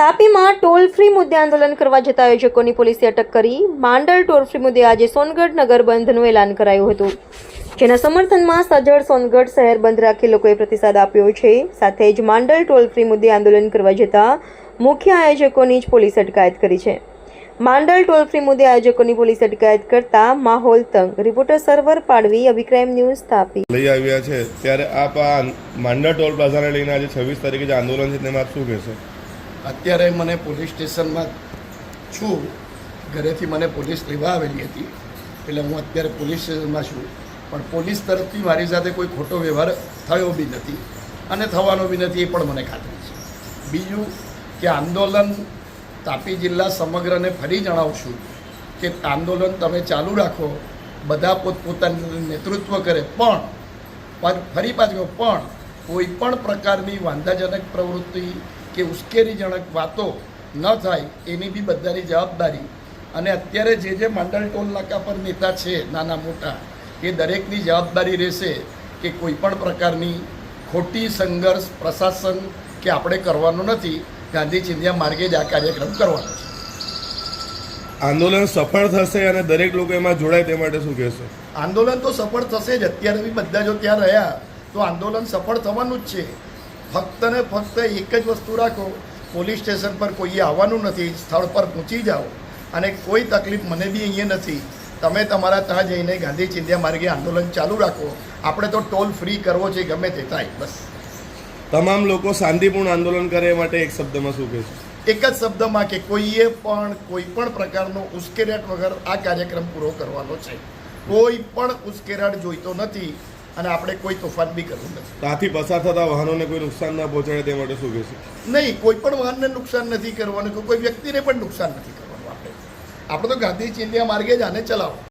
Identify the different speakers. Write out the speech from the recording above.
Speaker 1: તાપીમાં toll free મુદ્દે આંદોલન કરવા જતા આયોજકોની પોલીસે અટક કરી. માંડલ ટોલ ફ્રી મુદ્દે આજે સોનગઢ નગર બંધનું એલાન કરાયું હતું. જેના સમર્થનમાં સજ્જડ સોનગઢ શહેર બંધ રાખી લોકોએ પ્રતિસાદ આપ્યો છે. સાથે જ માંડલ ટોલ ફ્રી મુદ્દે આંદોલન કરવા જતા મુખ્ય આયોજકોની જ પોલીસ અટકાયત કરી છે. માંડલ ટોલ ફ્રી મુદ્દે આયોજકોની પોલીસ અટકાયત કરતા માહોલ તંગ. રિપોર્ટર સર્વર પાડવી અભિક્રાઇમ ન્યૂઝ સ્થાપી
Speaker 2: લઈ આવ્યા છે. ત્યારે આપ આ માંડલ ટોલ પ્લાઝાને લઈને આજે છવ્વીસ તારીખે જે આંદોલન છે. તેમાં આપ શું કહેશો?
Speaker 3: અત્યારે મને પોલીસ સ્ટેશનમાં છું. ઘરેથી મને પોલીસ લેવા આવેલી હતી. એટલે હું અત્યારે પોલીસ સ્ટેશનમાં છું. પણ પોલીસ તરફથી મારી સાથે કોઈ ખોટો વ્યવહાર થયો બી નથી. અને થવાનો બી નથી એ પણ મને ખાતરી છે. બીજું કે આંદોલન તાપી જિલ્લા સમગ્રને ફરી જણાવશું કે આંદોલન તમે ચાલુ રાખો, બધા પોતપોતાનું નેતૃત્વ કરે, પણ ફરી પાછું, પણ, કોઈ પણ પ્રકારની વાંધાજનક પ્રવૃત્તિ કે ઉશ્કેરીજનક વાતો ન થાય એની બી બધાની જવાબદારી. અને અત્યારે જે જે માંડલ ટોલ નાકા પર નેતા છે, નાના મોટા, એ દરેકની જવાબદારી રહેશે કે કોઈ પણ પ્રકારની ખોટી સંઘર્ષ, પ્રશાસન કે આપણે કરવાનો નથી. ગાંધી ચિંધ્યા માર્ગે જ આ કાર્યક્રમ કરવાનો છે.
Speaker 2: આંદોલન સફળ થશે અને દરેક લોકો એમાં જોડાય તે માટે શું કહેશો?
Speaker 3: આંદોલન તો સફળ થશે જ. અત્યારે બી બધા જો ત્યાં રહ્યા તો આંદોલન સફળ થવાનું જ છે. ફક્ત ને ફક્ત એક જ વસ્તુ રાખો પોલીસ સ્ટેશન પર કોઈએ આવવાનું નથી સ્થળ પર પહોંચી જાઓ. અને કોઈ તકલીફ મને બી અહીંયા નથી. તમે તમારા ત્યાં જઈને ગાંધી ચિંધ્યા માર્ગે આંદોલન ચાલુ રાખો. આપણે તો ટોલ ફ્રી કરવો છે ગમે તે થાય બસ.
Speaker 2: તમામ લોકો શાંતિપૂર્ણ આંદોલન કરે એ માટે એક શબ્દમાં શું છે
Speaker 3: એક જ શબ્દમાં કે કોઈએ પણ કોઈ પણ પ્રકારનો ઉશ્કેરાટ વગર આ કાર્યક્રમ પૂરો કરવાનો છે. કોઈ પણ ઉશ્કેરાટ જોઈતો નથી અને આપણે કોઈ તોફાન બી કરવું નથી.
Speaker 2: ત્યાંથી પસાર થતા વાહનોને કોઈ નુકસાન ના પહોંચાડે તે માટે શું કહેશો?
Speaker 3: નહીં કોઈ પણ વાહનને નુકસાન નથી કરવાનું કોઈ વ્યક્તિને પણ નુકસાન નથી કરવાનું આપણે. આપણે તો ગાંધી ચિંધ્યા માર્ગે જ આને ચલાવો.